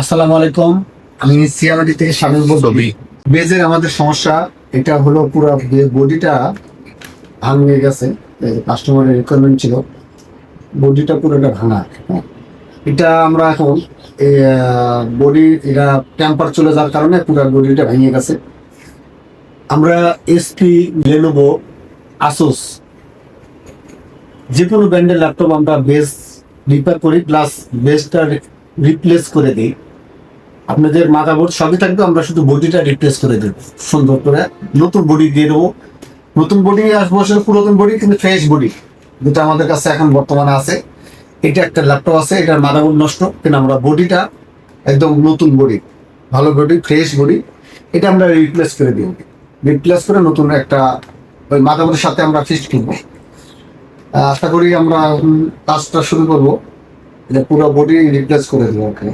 আসসালামু আলাইকুম। আমি সিয়ামাটি থেকে স্বামীর বলছি বেজের আমাদের সমস্যা এটা হলো পুরো বডিটা ভাঙে গেছে কাস্টমারের রিকোয়ারমেন্ট ছিল। বডিটা পুরোটা ভাঙা হ্যাঁ। এটা আমরা এখন বডি এটা টেম্পার চলে যাওয়ার কারণে পুরো বডিটা ভেঙে গেছে। আমরা এসপি লেনোভো আসুস যে কোনো ব্র্যান্ডের ল্যাপটপ আমরা বেস রিপেয়ার করি প্লাস বেসটা রিপ্লেস করে দিই। আপনাদের মাদারবোর্ড সবই থাকবে, আমরা শুধু বডিটা রিপ্লেস করে দেবো। সুন্দর করে নতুন বডি দিয়ে দেবো। নতুন বডি আসব আসলে পুরাতন বডি কিন্তু ফ্রেশ বডি যেটা আমাদের কাছে এখন বর্তমানে আছে। এটা একটা ল্যাপটপ আছে, এটার মাদারবোর্ড নষ্ট, কিন্তু আমরা বডিটা একদম নতুন বডি ভালো বডি ফ্রেশ বডি এটা আমরা রিপ্লেস করে দিই রিপ্লেস করে নতুন একটা ওই মাদারবোর্ডের সাথে আমরা ফিক্সড কিনবো। আশা করি আমরা কাজটা শুরু করব। এটা পুরো বডি রিপ্লেস করে দেবো ওকে